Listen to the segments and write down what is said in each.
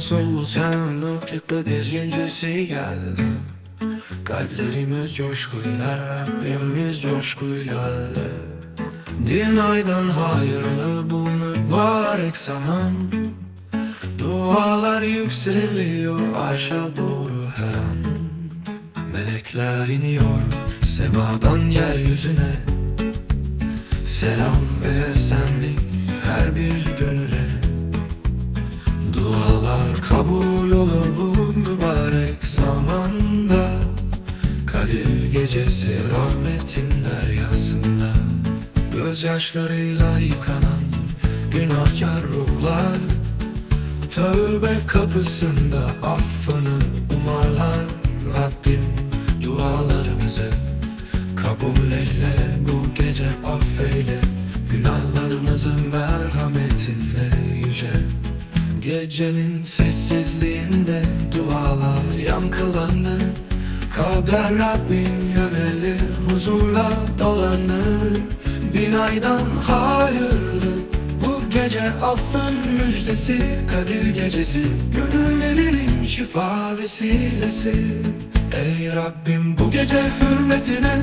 Sultan Kadir gecesi geldi. Kalplerimiz coşkuyla, Rabbimiz coşkuyla Din aydan hayırlı bu mübarek zaman. Dualar yükseliyor aşağı doğru her an Melekler iniyor semadan yeryüzüne. Selam ve esenlik her bir Kadir gecesi rahmetin deryasında. Gözyaşlarıyla yıkanan günahkar ruhlar. Tövbe kapısında affını umarlar. Rabbim dualarımızı kabul eyle. Bu gece affeyle günahlarımızı merhametinle yüce. Gecenin sessizliğinde dualar yankılanır Kalpler Rabbin yönelir huzurla dolanır. Bin aydan hayırlı bu gece affın müjdesi. Kadir gecesi gönüllerinin şifa vesilesi. Ey Rabbim bu gece hürmetine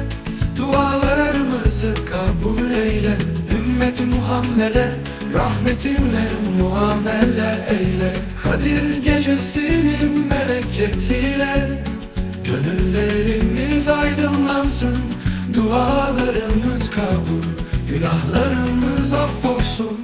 Dualarımızı kabul eyle. Ümmeti Muhammed'e rahmetinle muamele eyle. Kadir gecesinin bereketiyle aydınlansın Dualarımız kabul Günahlarımız affolsun.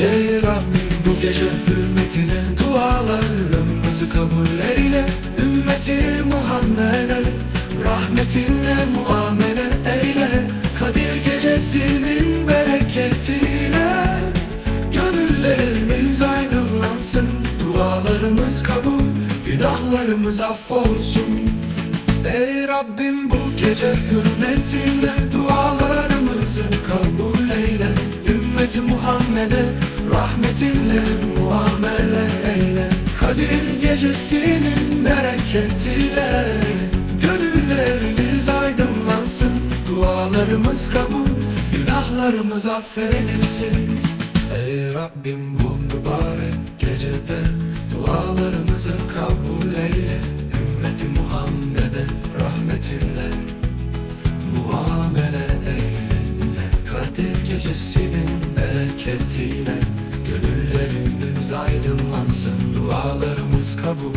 Ey Rabbim bu gece hürmetine dualarımızı kabul eyle. Ümmeti Muhammed'e rahmetinle muamele eyle. Kadir gecesinin günahlarımız affolsun. Ey Rabbim bu gece hürmetine dualarımızı kabul eyle. Ümmeti Muhammed'e rahmetinle muamele eyle. Kadir gecesinin bereketiyle Gönüllerimiz aydınlansın. Dualarımız kabul, günahlarımız affedilsin. Ey Rabbim bu mübarek gecede Dualarımızı kabul gecesinin bereketiyle Gönüllerimiz aydınlansın Dualarımız kabul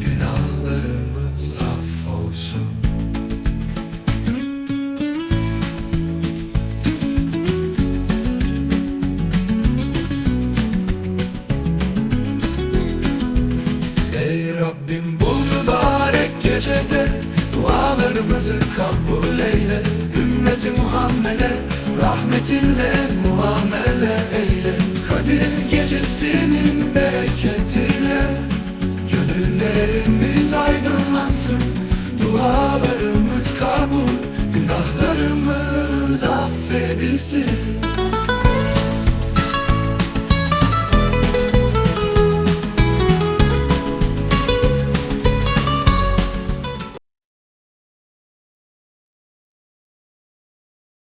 Günahlarımız affolsun. Ey Rabbim bu mübarek gecede Dualarımızı kabul eyle Ümmeti Muhammed'e rahmetinle muamele eyle. Kadir gecesinin bereketiyle Gönüllerimiz aydınlansın. Dualarımız kabul. Günahlarımız affedilsin